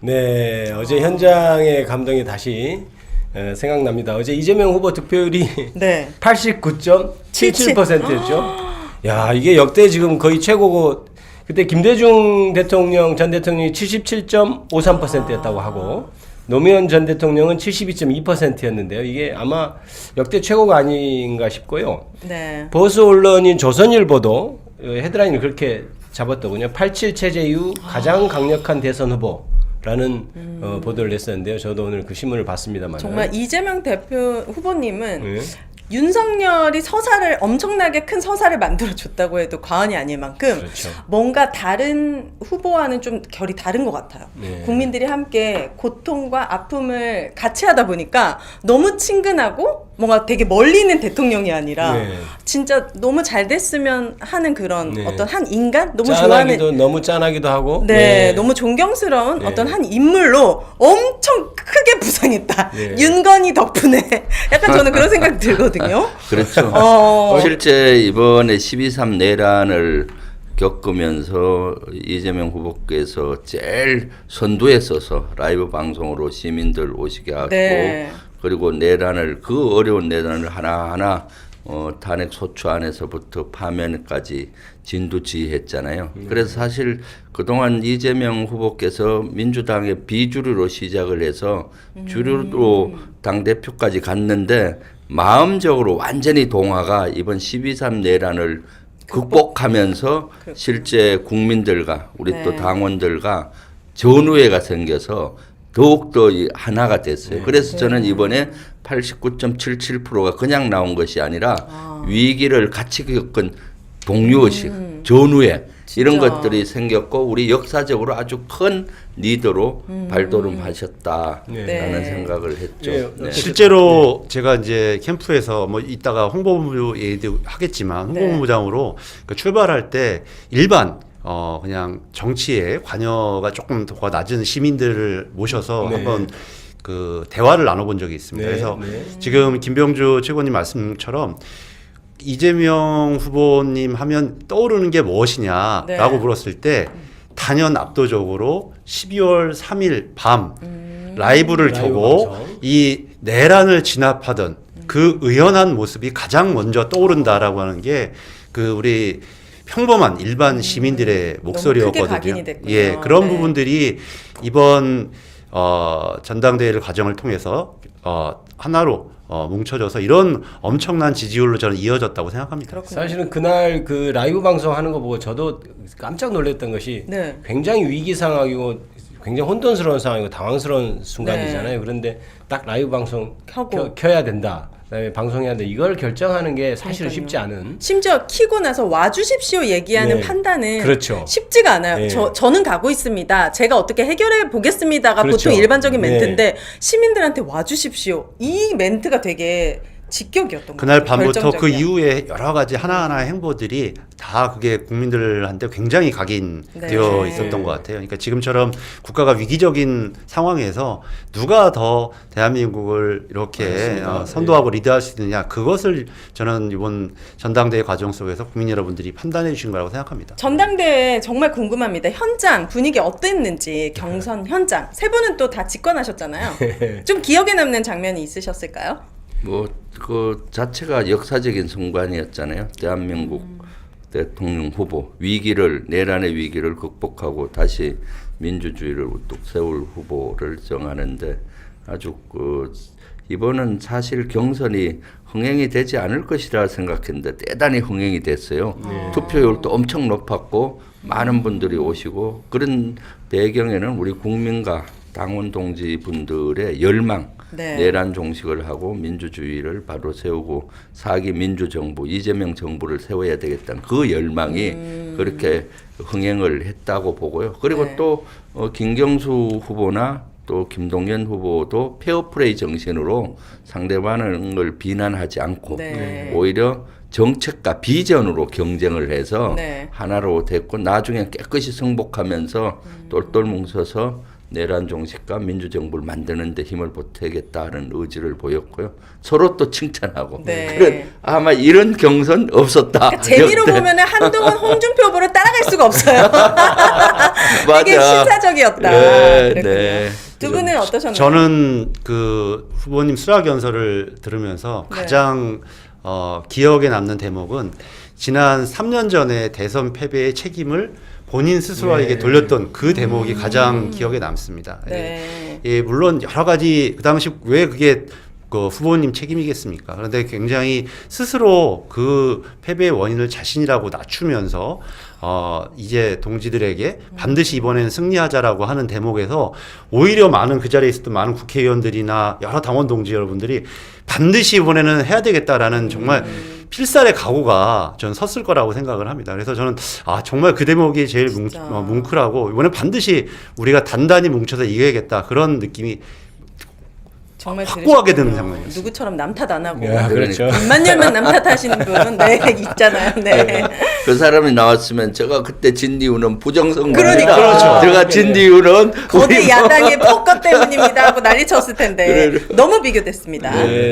네, 어제 현장의 감동이 다시 어, 생각납니다. 어제 이재명 후보 득표율이 네. 89.77%였죠. 야, 이게 역대 지금 거의 최고고 그때 김대중 대통령 전 대통령이 77.53%였다고 하고 노무현 전 대통령은 72.2%였는데요. 이게 아마 역대 최고가 아닌가 싶고요. 네. 보수 언론인 조선일보도 어, 헤드라인을 그렇게 잡았더군요. 87 체제 이후 가장 강력한 대선 후보 라는 어, 보도를 냈었는데요. 저도 오늘 그 신문을 봤습니다만. 정말 이재명 대표 후보님은 네. 윤석열이 서사를 엄청나게 큰 서사를 만들어 줬다고 해도 과언이 아닐 만큼 그렇죠. 뭔가 다른 후보와는 좀 결이 다른 것 같아요. 네. 국민들이 함께 고통과 아픔을 같이 하다 보니까 너무 친근하고 뭔가 되게 멀리 있는 대통령이 아니라 네. 진짜 너무 잘 됐으면 하는 그런 네. 어떤 한 인간 너무 좋아하는 너무 짠하기도 하고. 네, 너무 존경스러운 네. 어떤 한 인물로 엄청 크게 부상했다. 네. 윤건이 덕분에 약간 저는 그런 생각 들거든요. 그렇죠. 어. 실제 이번에 12.3 내란을 겪으면서 이재명 후보께서 제일 선두에 서서 라이브 방송으로 시민들 오시게 하고 네. 그리고 내란을 그 어려운 내란을 하나하나 어, 탄핵 소추 안에서부터 파면까지 진두지휘했잖아요. 그래서 사실 그동안 이재명 후보께서 민주당의 비주류로 시작을 해서 주류로 당 대표까지 갔는데 마음적으로 완전히 동화가 이번 12.3 내란을 극복하면서 실제 국민들과 우리 또 네. 당원들과 전우회가 생겨서 더욱더 이 하나가 됐어요. 그래서 저는 이번에 89.77%가 그냥 나온 것이 아니라 위기를 같이 겪은 동료의식, 전우회 이런 진짜. 것들이 생겼고 우리 역사적으로 아주 큰 리더로 발돋움하셨다라는 네. 생각을 했죠. 네. 네. 실제로 제가 이제 캠프에서 뭐 이따가 홍보부 얘기도 하겠지만 네. 홍보부장으로 그 출발할 때 일반 어 그냥 정치에 관여가 조금 더 낮은 시민들을 모셔서 네. 한번 그 대화를 나눠본 적이 있습니다. 네, 그래서 네. 지금 김병주 최고님 말씀처럼 이재명 후보님 하면 떠오르는 게 무엇이냐라고 네. 물었을 때 단연 압도적으로 12월 3일 밤 음. 라이브를 라이브 켜고 방송. 이 내란을 진압하던 그 의연한 모습이 가장 먼저 떠오른다라고 하는 게 그 우리 평범한 일반 시민들의 크게 목소리였거든요. 예, 그런 네. 부분들이 이번 어, 전당대회를 과정을 통해서 어, 하나로 어, 뭉쳐져서 이런 엄청난 지지율로 저는 이어졌다고 생각합니다. 그렇군요. 사실은 그날 그 라이브 방송 하는 거 보고 저도 깜짝 놀랐던 것이 네. 굉장히 위기 상황이고 굉장히 혼돈스러운 상황이고 당황스러운 순간이잖아요. 네. 그런데 딱 라이브 방송 켜고. 켜, 야 된다. 그다음에 방송해야 돼. 이걸 결정하는 게 사실은 그러니까요. 쉽지 않은. 심지어 키고 나서 와주십시오 얘기하는 네. 판단은 그렇죠. 쉽지가 않아요. 네. 저, 저는 가고 있습니다. 제가 어떻게 해결해 보겠습니다가 그렇죠. 보통 일반적인 네. 멘트인데 시민들한테 와주십시오. 이 멘트가 되게 직격이었던 그날 것 같아요. 밤부터 그 결정적이야. 이후에 여러 가지 하나하나의 행보들이 다 그게 국민들한테 굉장히 각인되어 네. 있었던 것 같아요. 그러니까 지금처럼 국가가 위기적인 상황에서 누가 더 대한민국을 이렇게. 어, 선도하고 리드할 수 있느냐 그것을 저는 이번 전당대회 과정 속에서 국민 여러분들이 판단해 주신 거라고 생각합니다. 전당대회 정말 궁금합니다. 현장 분위기 어땠는지 경선 현장 세 분은 또다 집권하셨잖아요. 좀 기억에 남는 장면이 있으셨을까요? 뭐 그 자체가 역사적인 순간이었잖아요. 대한민국 대통령 후보 위기를 내란의 위기를 극복하고 다시 민주주의를 우뚝 세울 후보를 정하는데 아주 그 이번은 사실 경선이 흥행이 되지 않을 것이라 생각했는데 대단히 흥행이 됐어요. 투표율도 엄청 높았고 많은 분들이 오시고 그런 배경에는 우리 국민과 당원 동지 분들의 열망 네. 내란 종식을 하고 민주주의를 바로 세우고 사기 민주 정부 이재명 정부를 세워야 되겠다는 그 열망이 그렇게 흥행을 했다고 보고요. 그리고 음. 네. 또 어, 김경수 후보나 또 김동연 후보도 페어플레이 정신으로 상대방을 비난하지 않고 네. 오히려 정책과 비전으로 경쟁을 해서 네. 하나로 됐고 나중에 깨끗이 승복하면서 똘똘 뭉쳐서 내란 종식과 민주정부를 만드는 데 힘을 보태겠다는 의지를 보였고요. 서로 또 칭찬하고. 네. 그런 아마 이런 경선 없었다. 그러니까 재미로 역대. 보면은 한동안 홍준표 후보를 따라갈 수가 없어요. 되게 맞아. 신사적이었다. 네. 네. 두 분은 어떠셨나요? 저는 그 후보님 수락 연설을 들으면서 네. 가장 어, 기억에 남는 대목은 지난 3년 전에 대선 패배의 책임을 본인 스스로에게 네. 돌렸던 그 대목이 가장 기억에 남습니다. 예. 음. 네. 예, 물론 여러 가지 그 당시 왜 그게 그 후보님 책임이겠습니까? 그런데 굉장히 스스로 그 패배의 원인을 자신이라고 낮추면서 어 이제 동지들에게 반드시 이번에는 승리하자라고 하는 대목에서 오히려 많은 그 자리에 있었던 많은 국회의원들이나 여러 당원 동지 여러분들이 반드시 이번에는 해야 되겠다라는 정말 필살의 각오가 전 섰을 거라고 생각을 합니다. 그래서 저는 아 정말 그 대목이 제일 뭉. 어, 뭉클하고 이번에 반드시 우리가 단단히 뭉쳐서 이겨야겠다 그런 느낌이 정말 확고하게. 드는 장면이었어요. 누구처럼 남탓 안 하고 야, 그렇죠. 입만열만 남탓 하시는 분, 네 있잖아요. 네. 그 사람이 나왔으면 제가 그때 진 이유는 부정선거입니다. 그러니까. 그렇죠. 제가 진 이유는 거대 우리 뭐- 야당의 폭거 때문입니다 하고 난리 쳤을 텐데 그래, 그래. 너무 비교됐습니다. 네.